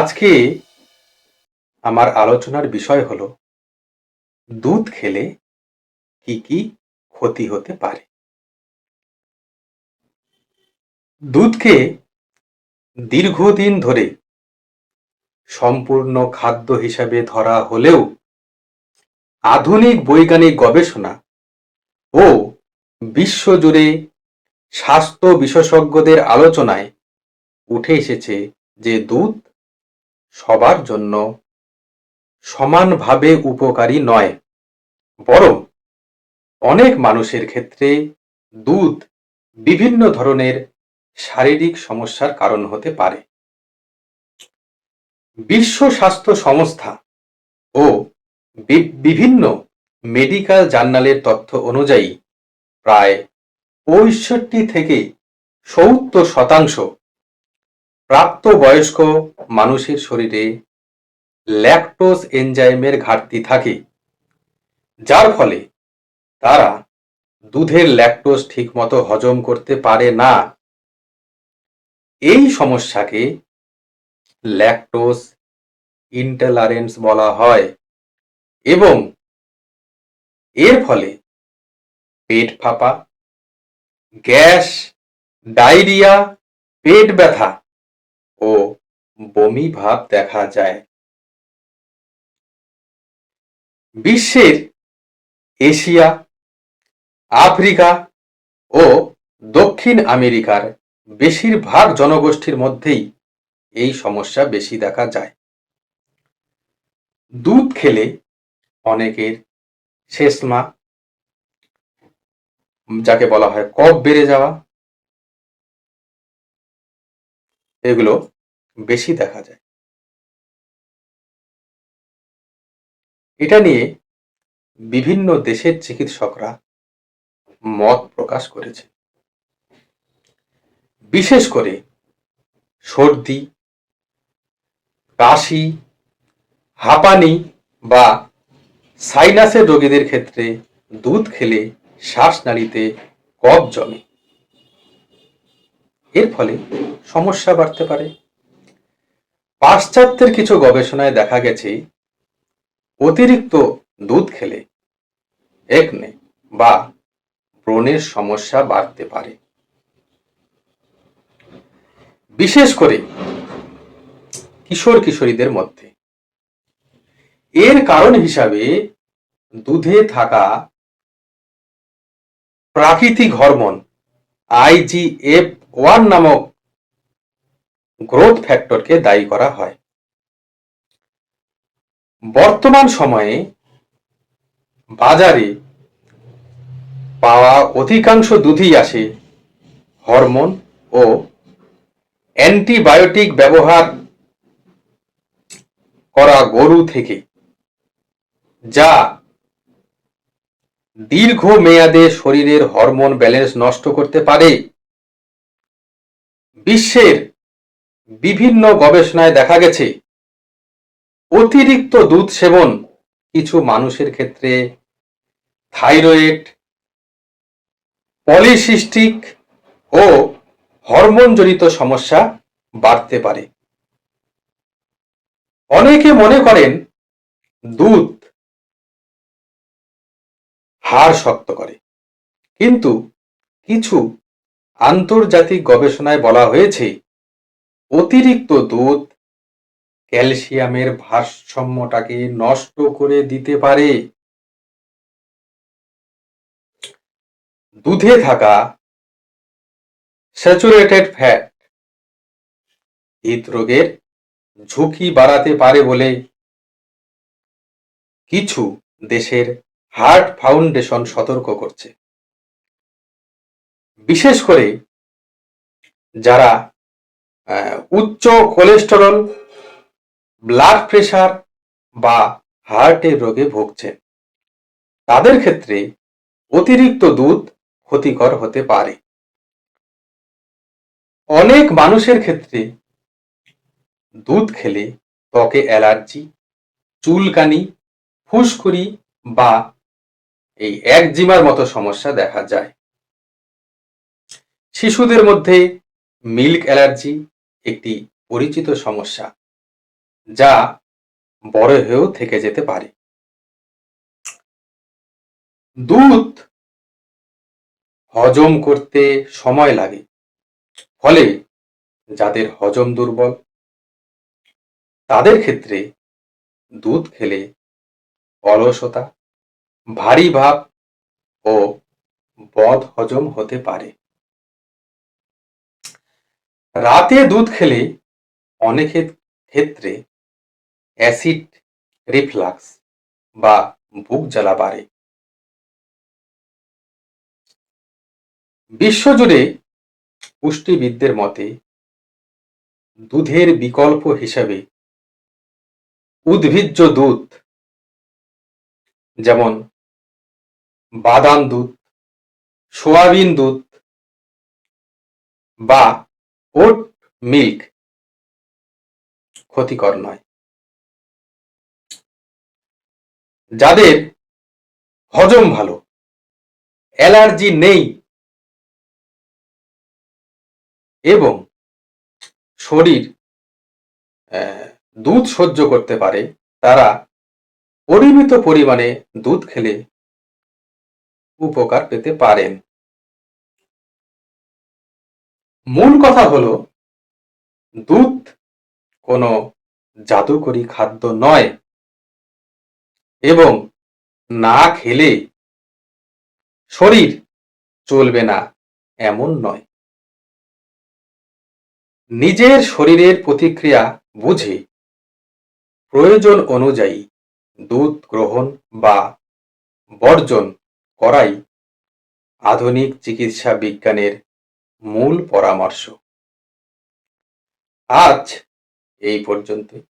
আজকে আমার আলোচনার বিষয় হলো, দুধ খেলে কি কি ক্ষতি হতে পারে? দুধকে দীর্ঘদিন ধরে সম্পূর্ণ খাদ্য হিসাবে ধরা হলেও আধুনিক বৈজ্ঞানিক গবেষণা ও বিশ্বজুড়ে স্বাস্থ্য বিশেষজ্ঞদের আলোচনায় উঠে এসেছে যে দুধ সবার জন্য সমানভাবে উপকারী নয়, বরং অনেক মানুষের ক্ষেত্রে দুধ বিভিন্ন ধরনের শারীরিক সমস্যার কারণ হতে পারে। বিশ্ব স্বাস্থ্য সংস্থা ও বিভিন্ন মেডিকেল জার্নালের তথ্য অনুযায়ী প্রায় পঁয়ষট্টি থেকে সত্তর শতাংশ প্রাপ্তবয়স্ক মানুষের শরীরে ল্যাকটোজ এনজাইমের ঘাটতি থাকে, যার ফলে তারা দুধের ল্যাকটোজ ঠিকমতো হজম করতে পারে না। এই সমস্যাকে ল্যাকটোজ ইন্টলারেন্স বলা হয় এবং এর ফলে পেট ফাঁপা, গ্যাস, ডায়রিয়া, পেট ব্যথা ও বমি ভাব দেখা যায়। বিশ্বের এশিয়া, আফ্রিকা ও দক্ষিণ আমেরিকার বেশিরভাগ জনগোষ্ঠীর মধ্যেই এই সমস্যা বেশি দেখা যায়। দুধ খেলে অনেকের শেষমা যাকে বলা হয় কফ বেড়ে যাওয়া এগুলো বেশি দেখা যায়। এটা নিয়ে বিভিন্ন দেশের চিকিৎসকরা মত প্রকাশ করেছে। বিশেষ করে সর্দি, কাশি, হাঁপানি বা সাইনাসের রোগীদের ক্ষেত্রে দুধ খেলে শ্বাসনালীতে কফ জমে। এর ফলে সমস্যা বাড়তে পারে। পাশ্চাত্যের কিছু গবেষণায় দেখা গেছে, অতিরিক্ত দুধ খেলে একনে বা ব্রণের সমস্যা বাড়তে পারে। বিশেষ করে কিশোর কিশোরীদের মধ্যে। এর কারণ হিসাবে দুধে থাকা প্রাকৃতিক হরমোন আইজিএফ ওয়ান নামক গ্রোথ ফ্যাক্টরকে দায়ী করা হয়। বর্তমান সময়ে বাজারে পাওয়া অধিকাংশ দুধই আসে হরমোন ও অ্যান্টিবায়োটিক ব্যবহার করা গরু থেকে, যা দীর্ঘ মেয়াদে শরীরের হরমোন ব্যালেন্স নষ্ট করতে পারে। বিশ্বের বিভিন্ন গবেষণায় দেখা গেছে, অতিরিক্ত দুধ সেবন কিছু মানুষের ক্ষেত্রে থাইরয়েড, পলিসিস্টিক ও হরমোনজনিত সমস্যা বাড়তে পারে। অনেকে মনে করেন দুধ হাড় শক্ত করে, কিন্তু কিছু আন্তর্জাতিক গবেষণায় বলা হয়েছে, অতিরিক্ত দুধ ক্যালসিয়ামের ভারসাম্যটাকে নষ্ট করে দিতে পারে। দুধে থাকা স্যাচুরেটেড ফ্যাট হৃদরোগের ঝুঁকি বাড়াতে পারে বলে কিছু দেশের হার্ট ফাউন্ডেশন সতর্ক করছে। বিশেষ করে যারা উচ্চ কোলেস্টেরল ব্লাড প্রেশার বা হার্টের রোগে ভুগছেন। তাদের ক্ষেত্রে অতিরিক্ত দুধ ক্ষতিকর হতে পারে। অনেক মানুষের ক্ষেত্রে দুধ খেলে ত্বকে অ্যালার্জি, চুলকানি, ফুসকুড়ি বা এই একজিমার মতো সমস্যা দেখা যায়। শিশুদের মধ্যে মিল্ক অ্যালার্জি একটি পরিচিত সমস্যা, যা বড় হয়েও থেকে যেতে পারে। দুধ হজম করতে সময় লাগে, ফলে যাদের হজম দুর্বল, তাদের ক্ষেত্রে দুধ খেলে অলসতা, ভারী ভাব ও বদ হজম হতে পারে। রাতে দুধ খেলে অনেকের ক্ষেত্রে অ্যাসিড রিফ্লাক্স বা বুক জ্বালা বাড়ে। বিশ্বজুড়ে পুষ্টিবিদদের মতে দুধের বিকল্প হিসাবে উদ্ভিজ্জ দুধ, যেমন বাদাম দুধ, সোয়াবিন দুধ বা ওট মিল্ক। ক্ষতিকর নয়। যাদের হজম ভালো, অ্যালার্জি নেই এবং শরীর দুধ সহ্য করতে পারে, তারা পরিমিত পরিমাণে দুধ খেলে উপকার পেতে পারেন। মূল কথা হলো, দুধ কোনো জাদুকরী খাদ্য নয় এবং না খেলে শরীর চলবে না এমন নয়। নিজের শরীরের প্রতিক্রিয়া বুঝে প্রয়োজন অনুযায়ী দুধ গ্রহণ বা বর্জন করাই আধুনিক চিকিৎসা বিজ্ঞানের মূল পরামর্শ। আজ এই পর্যন্তই।